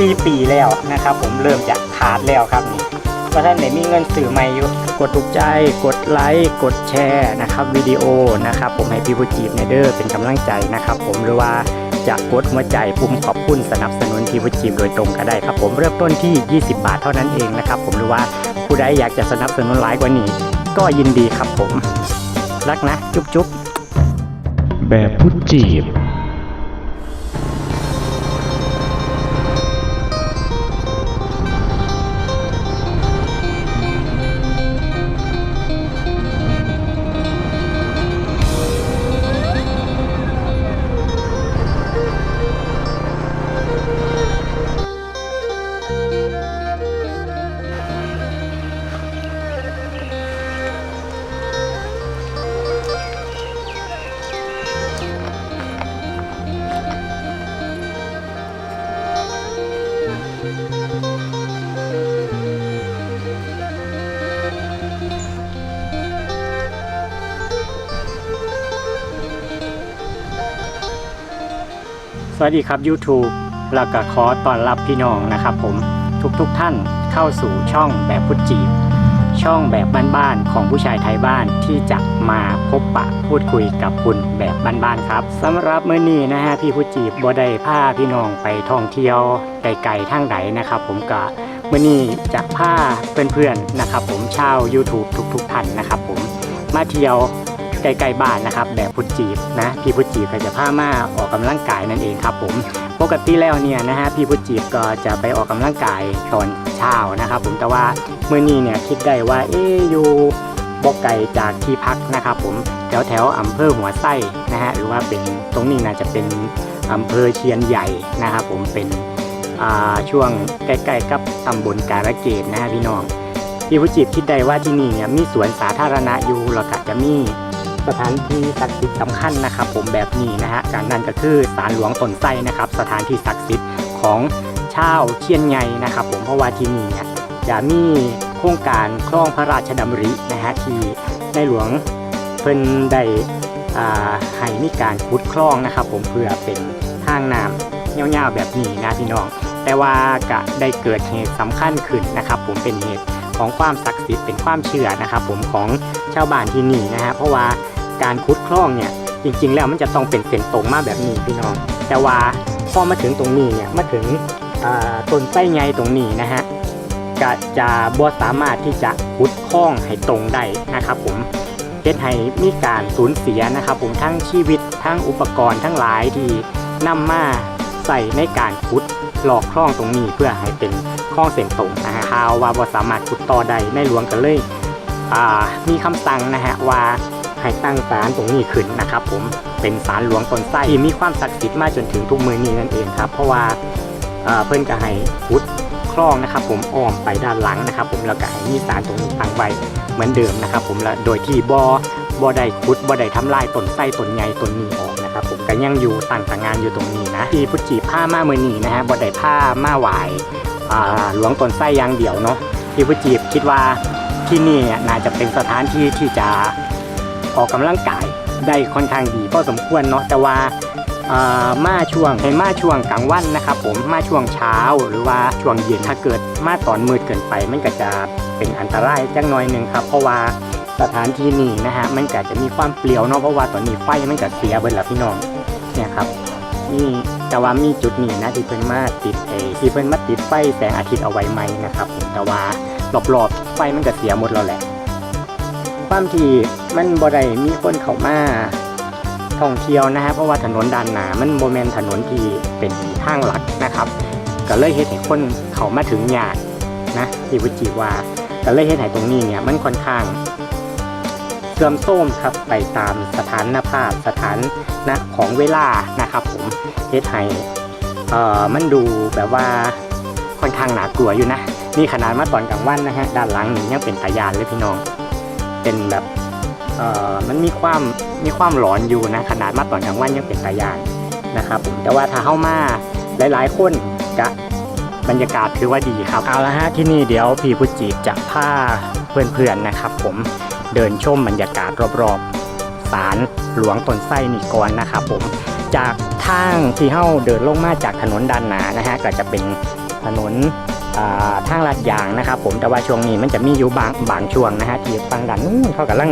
4 ปีแล้วนะครับ ผมเริ่มจะขาดแล้วครับนี่ว่าท่านไหนมีเงินสื่อใหม่อยู่กดถูกใจกดไลค์กดแชร์นะครับวิดีโอนะครับผมให้พี่ผู้จีบในเดอร์เป็นกำลังใจนะครับ ผมหรือว่าจะกดหัวใจปุ่มขอบคุณสนับสนุนพี่ผู้จีบโดยตรงก็ได้ครับ ผมเริ่มต้นที่ 20 บาทเท่านั้นเองนะครับ ผมหรือว่าผู้ใดอยากจะสนับสนุนหลายกว่านี้ ก็ยินดีครับผม รักนะ จุ๊บจุ๊บแบบผู้จีบ วัสดีครับ YouTube แล้วก็ขอต้อนรับพี่น้องนะครับผมทุกๆทท่านเข้าสู่ช่องแบบพุทธจีบ ช่องแบบบ้านๆของผู้ชายไทยบ้านที่จะมาพบปะพูดคุยกับคุณแบบบ้านๆครับสำหรับเมื้อนี้นะฮะพี่พุทธจีบบ่ได้พาพี่น้องไปท่องเที่ยวไกลๆทางไหนนะครับ ผมก็เมื้อนี้จะพาเพื่อนๆนะครับ ผมชาว YouTube ทุกๆท่านนะครับ ผมมาเที่ยว ใกล้ๆบ้านนะครับแบบพุทจีบนะพี่พุทจีบก็จะพามาออกกำลังกายนั่นเองครับผมปกติแล้วเนี่ยนะฮะพี่พุทจีบก็จะไปออกกำลังกายตอนเช้านะครับผมแต่ว่าเมื่อนี้เนี่ยคิดได้ว่าเอ๊อยู่บกไก่จากที่พักนะครับผมแถวแถวๆอำเภอหัวไส้นะฮะหรือว่าเป็นตรงนี้น่าจะเป็นอำเภอเชียนใหญ่นะครับผมเป็นช่วงใกล้ๆกับตำบลการะเกดนะฮะพี่น้องพี่พุทธจีบคิดได้ว่าที่นี่เนี่ยมีสวนสาธารณะอยู่แล้วก็จะมี สถานที่ศักดิ์สิทธิ์สำคัญนะครับ ผมแบบนี้นะฮะการนั่นก็คือศาลหลวงตนไส้นะครับ สถานที่ศักดิ์สิทธิ์ของชาวเชียนไงนะครับ ผมเพราะว่าที่นี่เนี่ยจะมีโครงการคลองพระราชดำรินะฮะที่ในหลวงเพิ่นได้ให้มีการขุดคลองนะครับ ผมเพื่อเป็นทางน้ำยาวๆแบบนี้นะพี่น้อง แต่ว่าก็ได้เกิดเหตุสำคัญขึ้นนะครับ ผมเป็นเหตุของความศักดิ์สิทธิ์เป็นความเชื่อนะครับ ผมของชาวบ้านที่นี่นะฮะเพราะว่า การขุดคล่องเนี่ยจริง ๆ แล้วมันจะต้องเป็นเส้นตรงมากแบบนี้พี่น้อง แต่ว่าพอมาถึงตรงนี้เนี่ยมาถึงต้นไส้ไงตรงนี้นะฮะก็จะบ่สามารถที่จะขุดคล่องให้ตรงได้นะครับผมเฮ็ดให้มีการสูญเสียนะครับผมทั้งชีวิตทั้งอุปกรณ์ทั้งหลายที่นำมาใส่ในการขุดหลอกคล่องตรงนี้เพื่อให้เป็นคลองเส้นตรงนะฮะข่าวว่าบ่สามารถขุดต่อได้ในหลวงก็เลยมีคำสั่งนะฮะว่า ให้ตั้งศาลตรงนี้ขึ้นนะครับผมเป็นศาลหลวงตนไส้ที่มีความศักดิ์สิทธิ์มากจนถึงทุกมือนี้นั่นเองครับ เพราะว่าเพื่อนก็ให้พุทธคลองนะครับ ผมอ้อมไปด้านหลังนะครับ ผมแล้วก็ให้มีศาลตรงนี้ตั้งไว้เหมือนเดิมนะครับ ผมและโดยที่บอบอได้คุดบอได้ทำลายตนไส้ตนใหญ่ตนนี้ออกนะครับ ผมก็ยังอยู่ตั้งทางงานอยู่ตรงนี้นะที่พุทธจีผ้ามาเมื่อนี้นะฮะบอได้ผ้ามาไหวหลวงตนไส้ยางเดียวเนาะที่พุทธจีคิดว่าที่นี่เนี่ยน่าจะเป็นสถานที่ที่จะ ออกกำลังกายได้ค่อนข้างดีพอสมควรเนาะแต่ว่ามาช่วงให้มาช่วงกลางวันนะครับผมมาช่วงเช้าหรือว่าช่วงเย็นถ้าเกิดมาตอนมืดเกินไป มันก็จะเป็นอันตรายจังหน่อยหนึ่งครับ เพราะว่าสถานที่นี้นะฮะมันก็จะมีความเปลี่ยวเนาะเพราะว่าตอนนี้ไฟมันก็เสียไปแล้วพี่น้องเนี่ยครับนี่แต่ว่ามีจุดนี้นะที่เพิ่นมาติดไอ้ที่เพิ่นมาติดไฟแสงอาทิตย์เอาไว้ไหมนะครับผมแต่ว่ารอบๆไฟมันก็เสียหมดแล้วแหละความที่ มันบ่ได้มีคนเข้ามาท่องเที่ยวนะฮะเพราะว่าถนนด้านหนามันโมเมนถนนที่เป็นทางหลักนะครับ ก็เลยเฮ็ดให้คนเข้ามาถึงยากนะที่วิจิว่าก็เลยเฮ็ดให้ตรงนี้เนี่ยมันค่อนข้างเสื่อมโทรมครับไปตามสถานภาพสถานนะของเวลานะครับ ผมเฮ็ดให้เอ่อมันดูแบบว่าค่อนข้างหนากลัวอยู่นะนี่ขนาดมาตอนกลางวันนะฮะด้านหลังนี่ยังเป็นตายานเลยพี่น้อง เป็นแบบ เอ่อมันมีความมีความหลอนอยู่นะขนาดมาตอนกลางวันยังเป็นตายานนะครับผมแต่ว่าถ้าเข้ามาหลายๆ คนกะบรรยากาศถือว่าดีครับเอาละฮะที่นี่เดี๋ยวพี่พุจิจะพาเพื่อนๆนะครับ ผมเดินชมบรรยากาศรอบๆศาลหลวงตนไส้นี่ก่อนนะครับผมจากทางที่เฮาเดินลงมาจากถนนด้านหนานะฮะก็จะเป็นถนนทางลาดยางนะครับผมแต่ว่าช่วงนี้มันจะมีอยู่บางบางช่วงนะฮะที่ฟังด้านนู้นเขากำลัง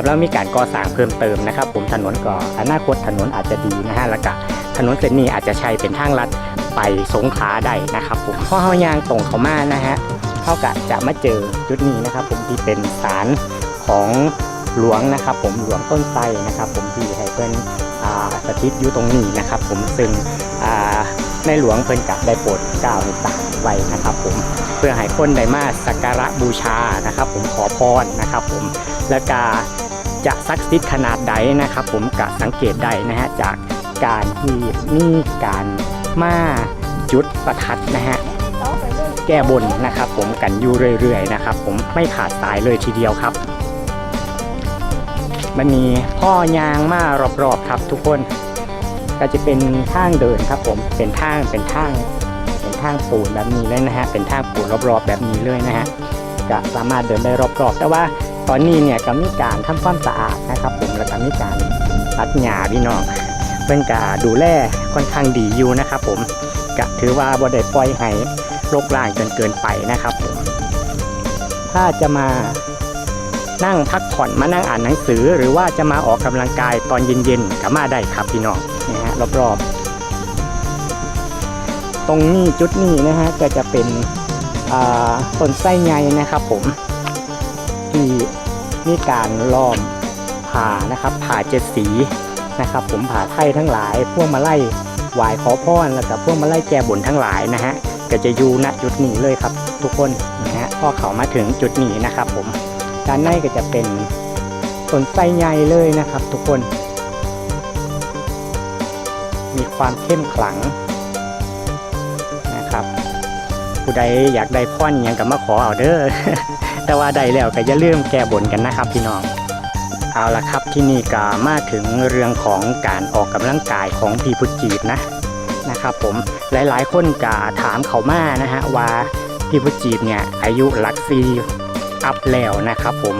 กำลังมีการก่อสร้างเพิ่มเติมนะครับ ผมถนนก็ออนาคตถนนอาจจะดีนะฮะแล้วก็ถนนเส้นนี้อาจจะใช้เป็นทางลัดไปสงขลาได้นะครับผมพอเฮายางตรงเข้ามานะฮะเท่ากับจะมาเจอจุดนี้นะครับ ผมที่เป็นศาลของหลวงนะครับ ผมหลวงต้นไทรนะครับ ผมที่ให้เพิ่นอ่าสถิตอยู่ตรงนี้นะครับ ผมซึ่งในหลวงเพิ่นกับได้โปรดเกล้าในสร้างไว้นะครับ ผมเพื่อให้คนได้มาสักการะบูชานะครับ ผมขอพรนะครับ ผมและกา จะศักดิ์สิทธิ์ขนาดใดนะครับ ผมกะสังเกตได้นะฮะจากการที่มีการมาจุดประทัดนะฮะแก้บนนะครับ ผมกันอยู่เรื่อยๆนะครับ ผมไม่ขาดสายเลยทีเดียวครับ มันมีพ่อยางมารอบๆครับ ทุกคนก็จะเป็นทางเดินครับ ผมเป็นทางเป็นทางเป็นทางปูนแบบนี้เลยนะฮะเป็นทางปูนรอบๆแบบนี้เลยนะฮะจะสามารถเดินได้รอบๆ แต่ว่า ตอนนี้เนี่ยก็มีการทำความสะอาดนะครับ ผมแล้วก็มีการตัดหญ้าพี่น้องเพื่อนกาดูแลค่อนข้างดีอยู่นะครับ ผมก็ถือว่าบ่ได้ปล่อยให้รกร่างจนเกินไปนะครับผมถ้าจะมานั่งพักผ่อนมานั่งอ่านหนังสือ หรือว่าจะมาออกกำลังกายตอนเย็นๆก็มาได้ครับพี่น้องนะฮะรอบๆ ตรงนี้จุดนี้นะฮะก็จะเป็นต้นไส้ใยนะครับผมที่ มีการล้อมผ่านะครับผ่าเจ็ดสีนะครับ ผมผ่าไทยทั้งหลาย พวกมาไล่หวายขอพรแล้วก็พวกมาไล่แก้บนทั้งหลายนะฮะก็จะอยู่ณจุดนี้เลยครับ ทุกคนนะฮะพอเขามาถึงจุดนี้นะครับ ผมด้านในก็จะเป็นต้นไทรใหญ่เลยนะครับ ทุกคน มีความเข้มขลังนะครับ ผู้ใดอยากได้พ่อนยังก็มาขอเอาเด้อ แต่ว่าใดแล้วก็อย่าลืมแก้บนกันนะครับพี่น้องเอาละครับที่นี่ก็มาถึงเรื่องของการออกกำลังกายของพี่พุทธจีบนะนะครับผมหลายๆ คนก็ถามเขามานะฮะว่าพี่ผู้จีบเนี่ยอายุหลักซีอัพแล้วนะครับผม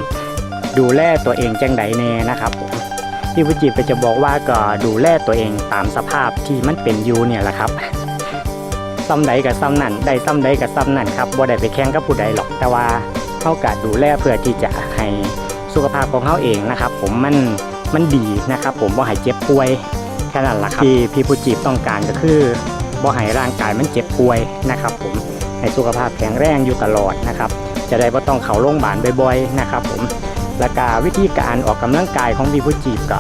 ดูแลตัวเองจังไดแน่นะครับผมพี่ผู้จีบก็จะบอกว่าก็ดูแลตัวเองตามสภาพที่มันเป็นอยู่เนี่ยแหละครับซ้ำใดกับซ้ำนั่นได้ซ้ำใดกับซ้ำนั่นครับบ่ได้ไปแข่งกับผู้ใดหรอกแต่ว่า เขากะดูแลเพื่อที่จะให้สุขภาพของเขาเองนะครับ ผมมันมันดีนะครับ ผมว่าให้เจ็บป่วยแค่นั้นแหละครับที่พี่ผู้จีบต้องการก็คือบ่ให้ร่างกายมันเจ็บป่วยนะครับ ผมให้สุขภาพแข็งแรงอยู่ตลอดนะครับจะได้บ่ต้องเข้าโรงพยาบาลบ่อยๆนะครับ ผมและกาวิธีการออกกำลังกายของพี่ผู้จีบก็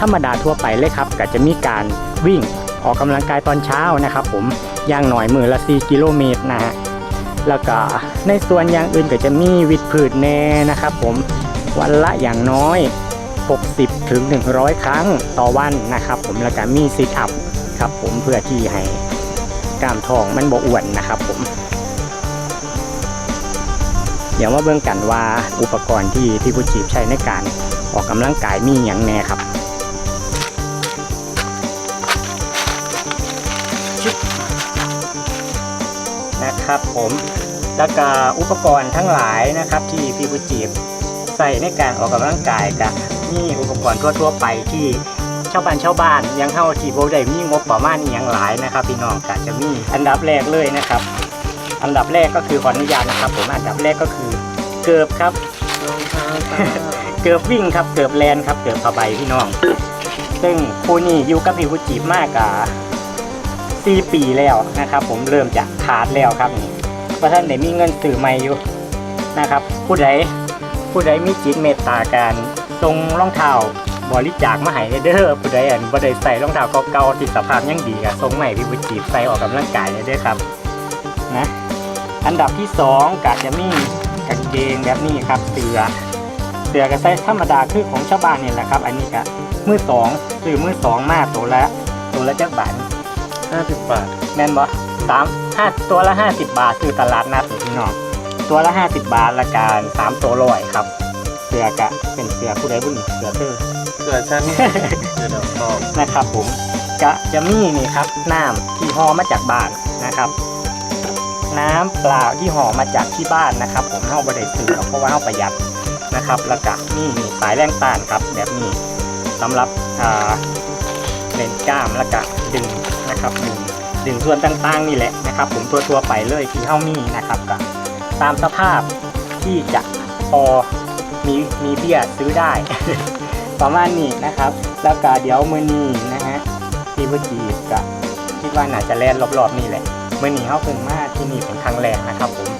ธรรมดาทั่วไปเลยครับก็จะมีการวิ่งออกกำลังกายตอนเช้านะครับ ผมอย่างหน่อยมือละ4กิโลเมตรนะฮะ แล้วก็ในส่วนอย่างอื่นก็จะมีวิดพื้นแน่นะครับผมวันละอย่างน้อย 60ถึง100 ครั้งต่อวันนะครับ ผมแล้วก็มีซิทอัพครับผมเพื่อที่ให้กล้ามท้องมันบ่อ้วนนะครับผม เดี๋ยวมาเบิ่งกันว่าอุปกรณ์ที่ที่ผู้จีบใช้ในการออกกำลังกายมีอย่างแน่ครับ นะครับผมแล้วก็อุปกรณ์ทั้งหลายนะครับที่พี่ผู้จีบใส่ในการออกกำลังกายกับนี่อุปกรณ์ทั่วๆไปที่ชาวบ้านชาวบ้านยังเข้าที่โบได้มีงบประมาณอหย่างหลายนะครับ พี่น้องก็จะมีอันดับแรกเลยนะครับ อันดับแรกก็คือขออนุญาตนะครับ ผมอันดับแรกก็คือเกือบครับรองเท้าตาเกือบวิ่งครับเกือบแลนครับเกือบผ้าใบพี่น้อง ซึ่งคู่นี้อยู่กับพี่ผู้จีบมากกว่า สี่ปีแล้วนะครับ ผมเริ่มจะขาดแล้วครับนี่เพราะท่านได้มีเงินซื้อใหม่อยู่นะครับ ผู้ใดผู้ใดมีจิตเมตตาการทรงรองเท้าบริจาคมาให้เด้อผู้ใดอันบ่ได้ใส่รองเท้าเก่าๆที่สภาพยังดีก็ทรงใหม่พี่ผู้จีบใส่ออกกำลังกายเด้อครับนะอันดับที่สองก็จะมีกางเกงแบบนี้ครับเสือเสือก็ใส่ธรรมดาคือของชาวบ้านนี่แหละครับ อันนี้ก็มือสองซื้อมือสองมาตัวละตัวละจักบาท ห้าสิบบาท แม่นบ่สามห้าตัวละห้าสิบบาทซื้อตลาดนัดนี่พี่น้องตัวละห้าสิบบาทละการสามตัวร้อยครับเสือกะเป็นเสือผู้ใดผู้หนึ่งเสือเธอเกิดชั้นเกิดดอกทองนะครับผมกะจะมีนี่ครับน้ำที่ห่อมาจากบ้านนะครับ น้ำเปล่าที่ห่อมาจากที่บ้านนะครับ ผมเฮาบ่ได้ซื้อหรอกเพราะว่าเฮาประหยัดนะครับ แล้วก็นี่นี่สายแรงต้านครับ แบบนี้สำหรับอ่าเล่นกล้ามแล้วก็ดึง นะครับดึงดึงส่วนต่างๆนี่แหละนะครับ ผมตัวๆไปเลยที่เฮามีนะครับก็ตามสภาพที่จะพอมีมีเบี้ยซื้อได้ ประมาณนี้นะครับ แล้วก็เดี๋ยวมือนี้นะฮะที่เมื่อกี้ก็คิดว่าน่าจะแล่นรอบๆนี่แหละมือนี้เขาเพิ่งมาที่นี่เป็นครั้งแรกนะครับผม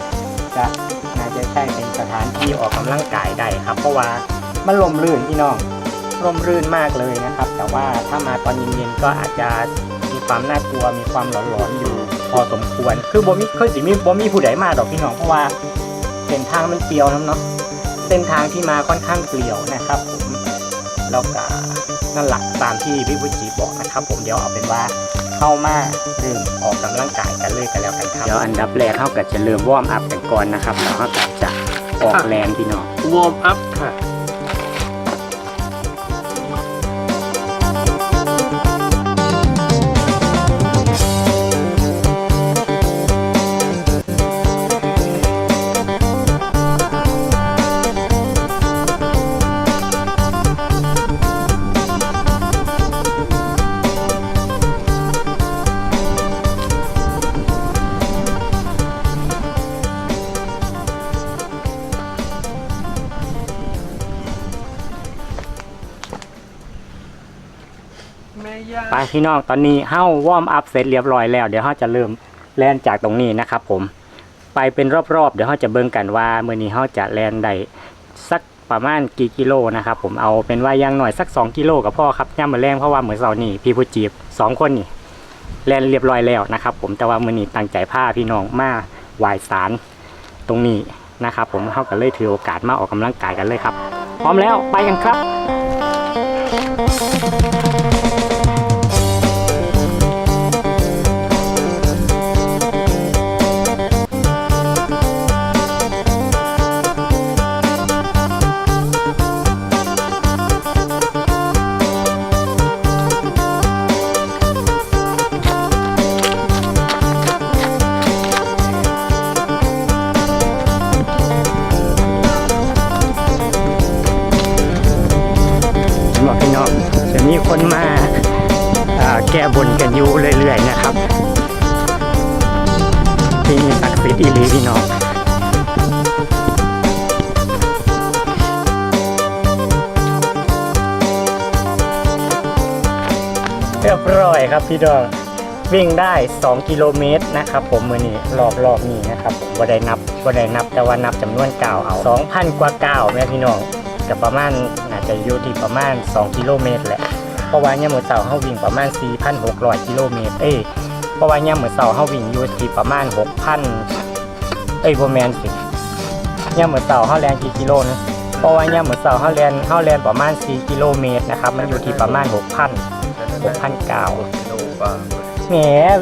ก็น่าจะใช่เป็นสถานที่ออกกำลังกายได้ครับ เพราะว่ามันลมรื่นพี่น้องลมรื่นมากเลยนะครับ แต่ว่าถ้ามาตอนเย็นๆก็อาจจะ ความน่ากลัวมีความหลอนๆอยู่พอสมควร คือบ่มีเคยสิมีบ่มีผู้ใดมาดอกพี่น้องเพราะว่าเส้นทางมันเปลี่ยวน้ำเนาะเส้นทางที่มาค่อนข้างเปลี่ยวนะครับผมแล้วก็นั่นหลักตามที่พี่วุฒิบอกนะครับ ผมเดี๋ยวเอาเป็นว่าเข้ามาเริ่มออกกำลังกายกันเลยกันแล้วกันครับเดี๋ยวอันดับแรกเขาก็จะเริ่มวอร์มอัพกันก่อนนะครับแล้วเขาก็จะออกแรงพี่น้องวอร์มอัพค่ะ พี่น้องตอนนี้เฮ้าวอร์มอัพเสร็จเรียบร้อยแล้วเดี๋ยวเขาจะเริ่มแล่นจากตรงนี้นะครับผมไปเป็นรอบๆ เดี๋ยวเขาจะเบิ่งกันว่าเมื่อนี้เขาจะแล่นได้สักประมาณกี่กิโลนะครับผมเอาเป็นว่าย่างหน่อยสัก 2 กิโลกับพ่อครับย่ามือแรงเพราะว่าเหมือนเสาร์นี่พี่ผู้จีบสองคนนี่แล่นเรียบร้อยแล้วนะครับ ผมแต่ว่ามื่อนี้ตั้งใจพาพี่น้องมาไหวายสารตรงนี้นะครับ ผมเขาก็เลยถือโอกาสมาออกกำลังกายกันเลยครับ พร้อมแล้วไปกันครับ ครับพี่น้อวิ่งได้ 2 กิโลเมตรนะครับผมมือนี้รอบรอบนี้นะครับผมบ่ได้นับบ่ได้นับแต่ว่านับจำนวนก้าวเอา 2,000 กว่าก้าวแม่พี่น้องก็ประมาณน่าจจะอยู่ที่ประมาณ 2 กิโลเมตรแหละเพราะว่าเนี่ยามมือเสาร์เฮาวิ่งประมาณ 4,600 กิโลเมตรเอ้ยเพราะว่าเนี่ยามมือเสาร์เฮาวิ่งอยู่ที่ประมาณ 6,000 เอ้ยบ่แม่นสิเนี่ยามมือเสาร์เฮาแล่นกี่กิโลนะเพราะว่าเนี่ยามมือเสาร์เฮาแล่นเฮาแล่นประมาณ 4 กิโลเมตรนะครับมันอยู่ที่ประมาณ 6,000 6,900ดูป่ะแหม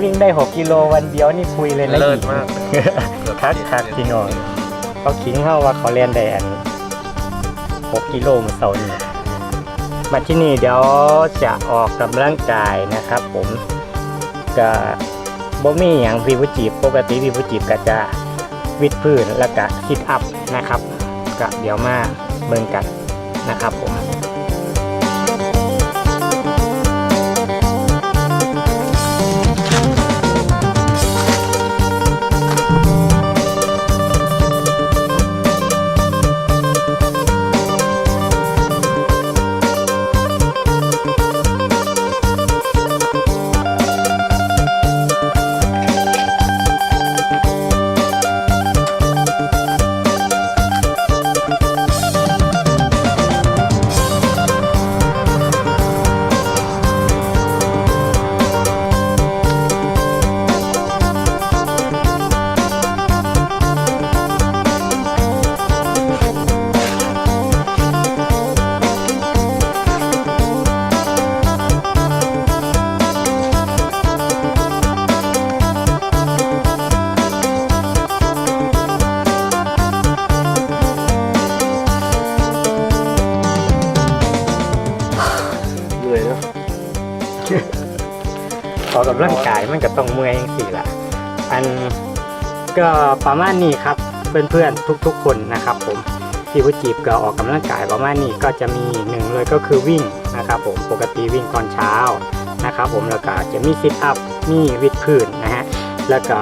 วิ่งได้ 6 กิโลวันเดียวนี่คุยเลยนะเลิศหญิงมากคักคักพี่น้องเขาขิงเฮาว่าเขาเรียนได้อัน6กิโลมื้อเสาร์นี้มาที่นี่เดี๋ยวจะออกกำลังกายนะครับ ผมก็บ่มีอย่างพี่ผู้จีบปกติพี่ผู้จีบก็จะวิดพื้นแล้วก็คิดอัพนะครับก็เดี๋ยวมาเบิ่งกันนะครับผม ต้องเมื่อยจังสี่ละอันก็ประมาณนี้ครับเพื่อนๆทุกๆ คนนะครับ ผมที่วุจีบก็ออกกำลังกายประมาณนี้ก็จะมีหนึ่งเลยก็คือวิ่งนะครับผมปกติวิ่งตอนเช้านะครับผมแล้วก็จะมีซิทอัพมีวิดพื้นนะฮะแล้วก็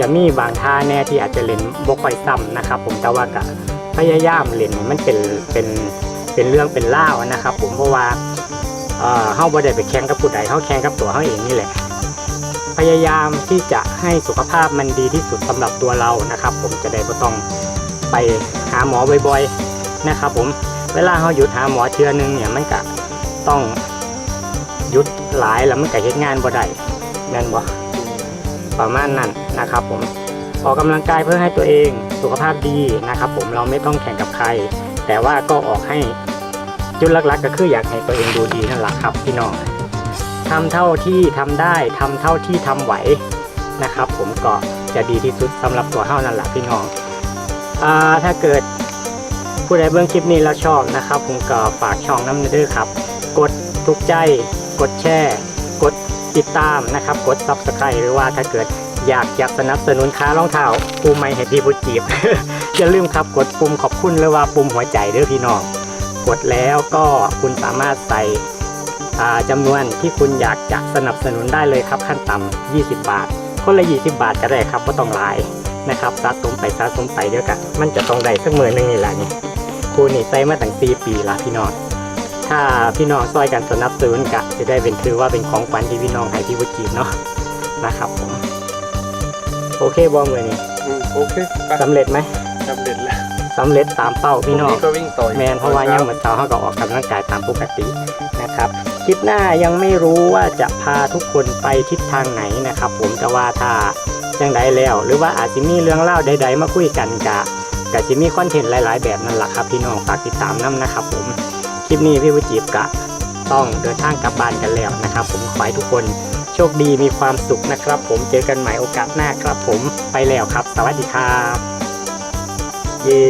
จะมีบางท่าแน่ที่อาจจะเล่นบกค่อยซ้ำนะครับ ผมแต่ว่าก็พยายามเล่นมันเป็นเป็นเป็นเรื่องเป็นเล่านะครับ ผมเพราะว่าเอ่อเฮาบ่ได้ไปแข่งกับผู้ใดเฮาแข่งกับตัวเฮาเองนี่แหละ พยายามที่จะให้สุขภาพมันดีที่สุดสำหรับตัวเรานะครับ ผมจะได้ไม่ต้องไปหาหมอบ่อยๆนะครับ ผมเวลาเขาหยุดหาหมอเทือนึงเนี่ยมันก็ต้องหยุดหลายแล้วมันก็เฮ็ดงานบ่ได้แม่นบ่ประมาณนั้นนะครับ ผมออกกำลังกายเพื่อให้ตัวเองสุขภาพดีนะครับ ผมเราไม่ต้องแข่งกับใคร แต่ว่าก็ออกให้จุดหลักๆ ก็คืออยากให้ตัวเองดูดีนั่นแหละครับพี่น้อง ทำเท่าที่ทำได้ทำเท่าที่ทำไหวนะครับ ผมก็จะดีที่สุดสำหรับตัวเฮานั่นแหละพี่น้องอาถ้าเกิดผู้ใดเบื้องคลิปนี้แล้วชอบนะครับ ผมก็ฝากช่องน้ำเด้อครับ กดถูกใจ กดแชร์กดติดตามนะครับ กด subscribe หรือว่าถ้าเกิดอยากอยากสนับสนุนค้ารองเท้าปูไม่ให้พี่ผู้จีบอย่าลืมครับกดปุ่มขอบคุณหรือว่าปุ่มหัวใจเด้อพี่น้องกดแล้วก็คุณสามารถใส่ จำนวนที่คุณอยากจะสนับสนุนได้เลยครับขั้นต่ำ20 บาท คนละ20 บาทก็ได้ครับก็ต้องหลายนะครับสะสมไปสะสมไปเดียวกันมันจะต้องได้สักหมื่นหนึงนี่แหละนี่ครูนี่ใส่มาตั้ง4ปีละพี่น้องถ้าพี่น้องซอยกันสนับสนุนกะจะได้เป็นถือว่าเป็นของขวัญที่พี่น้องให้พี่วุจีบเนาะนะครับผมโอเคบอมเลยนี่อืมโอเคไปสำเร็จไหมสำเร็จแล้วสำเร็จตามเป้าพี่น้องพรุ่ก็วิ่งต่ออีกแมนเพราะว่ายังเหมือนเช้าเขาก็ออกกำลังกายตามปกตินะครับ คลิปหน้ายังไม่รู้ว่าจะพาทุกคนไปทิศทางไหนนะครับ ผมแต่ว่าถ้าจังใดแล้ว หรือว่าอาจจะมีเรื่องเล่าใด ๆ มาคุยกันกะกะจะมีคอนเทนต์หลาย ๆ แบบนั่นแหละครับพี่น้องฝากติดตามน้ำนะครับ ผมคลิปนี้พี่วิจีบกะต้องเดินทางกลับบ้านกันแล้วนะครับ ผมขอให้ทุกคนโชคดีมีความสุขนะครับ ผมเจอกันใหม่โอกาสหน้าครับ ผมไปแล้วครับ สวัสดีครับ เย้